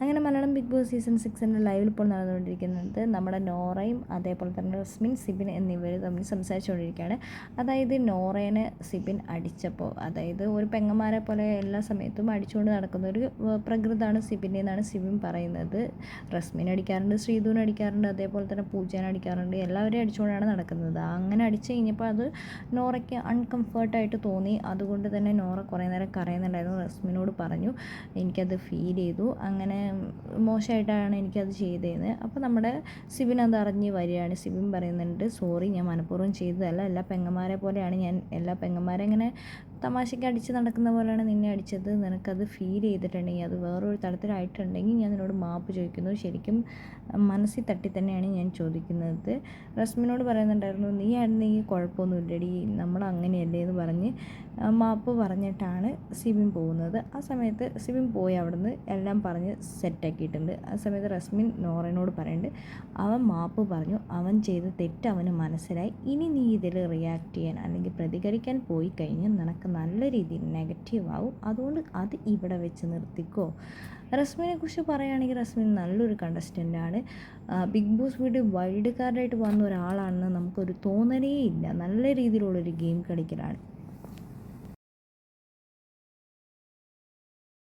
അങ്ങനെ Malayalam big boss season സിക്സിന്റെ ലൈവിൽ ഇപ്പോൾ നടന്നുകൊണ്ടിരിക്കുന്നത് നമ്മുടെ നോറയും അതേപോലെ തന്നെ റസ്മിൻ സിബിൻ എന്നിവർ തമ്മിൽ സംസാരിച്ചുകൊണ്ടിരിക്കുകയാണ്. അതായത് നോറേനെ സിബിൻ അടിച്ചപ്പോൾ അതായത് ഒരു പെങ്ങന്മാരെ പോലെ എല്ലാ സമയത്തും അടിച്ചുകൊണ്ട് നടക്കുന്ന ഒരു പ്രകൃതാണ് സിബിന്റെ എന്നാണ് സിബിൻ പറയുന്നത്. റസ്മിൻ അടിക്കാറുണ്ട് ശ്രീധുവിനെ അടിക്കാറുണ്ട് അതേപോലെ തന്നെ പൂജേനെ അടിക്കാറുണ്ട്. എല്ലാവരെയും അടിച്ചുകൊണ്ടാണ് നടക്കുന്നത്. അങ്ങനെ അടിച്ചു കഴിഞ്ഞപ്പോൾ അത് നോറയ്ക്ക് അൺകംഫർട്ടായിട്ട് തോന്നി. അതുകൊണ്ട് തന്നെ നോറ കുറേ നേരം കരയുന്നുണ്ടായിരുന്നു. റസ്മിനോട് പറഞ്ഞു എനിക്കത് ഫീൽ ചെയ്തു. അങ്ങനെ മോശമായിട്ടാണ് എനിക്കത് ചെയ്തതെന്ന് അപ്പോൾ നമ്മുടെ സിബിൻ അത് അറിഞ്ഞ് വരികയാണ്. സിബിൻ പറയുന്നുണ്ട് സോറി ഞാൻ മനഃപൂർവം ചെയ്തതല്ല. എല്ലാ പെങ്ങന്മാരെ പോലെയാണ് ഞാൻ. എല്ലാ പെങ്ങന്മാരെ ഇങ്ങനെ തമാശയ്ക്ക് അടിച്ച് നടക്കുന്ന പോലെയാണ് നിന്നെ അടിച്ചത്. നിനക്കത് ഫീൽ ചെയ്തിട്ടുണ്ടെങ്കിൽ അത് വേറൊരു തലത്തിലായിട്ടുണ്ടെങ്കിൽ ഞാൻ നിന്നോട് മാപ്പ് ചോദിക്കുന്നു. ശരിക്കും മനസ്സിൽ തട്ടി തന്നെയാണ് ഞാൻ ചോദിക്കുന്നത്. റസ്മിനോട് പറയുന്നുണ്ടായിരുന്നു നീ ആയിരുന്നെങ്കിൽ കുഴപ്പമൊന്നുമില്ലടി. നമ്മൾ അങ്ങനെയല്ലേ എന്ന് പറഞ്ഞ് മാപ്പ് പറഞ്ഞിട്ടാണ് സിബിൻ പോകുന്നത്. ആ സമയത്ത് സിബിൻ പോയി അവിടുന്ന് എല്ലാം പറഞ്ഞ് സെറ്റാക്കിയിട്ടുണ്ട് ആ സമയത്ത് റസ്മിൻ നോറനോട് പറയുന്നുണ്ട് അവൻ മാപ്പ് പറഞ്ഞു അവൻ ചെയ്ത തെറ്റ് അവന് മനസ്സിലായി. ഇനി നീ ഇതിൽ റിയാക്ട് ചെയ്യാൻ അല്ലെങ്കിൽ പ്രതികരിക്കാൻ പോയി കഴിഞ്ഞാൽ നിനക്ക് നല്ല രീതിയിൽ നെഗറ്റീവ് ആവും. അതുകൊണ്ട് അത് ഇവിടെ വെച്ച് നിർത്തിക്കോ. റസ്മിനെ കുറിച്ച് പറയുകയാണെങ്കിൽ റസ്മിൻ നല്ലൊരു കണ്ടസ്റ്റന്റാണ് ബിഗ് ബോസ് വീട് വൈൽഡ് കാർഡായിട്ട് വന്ന ഒരാളാണെന്ന് നമുക്കൊരു തോന്നലേ ഇല്ല. നല്ല രീതിയിലുള്ളൊരു ഗെയിം കളിക്കലാണ്.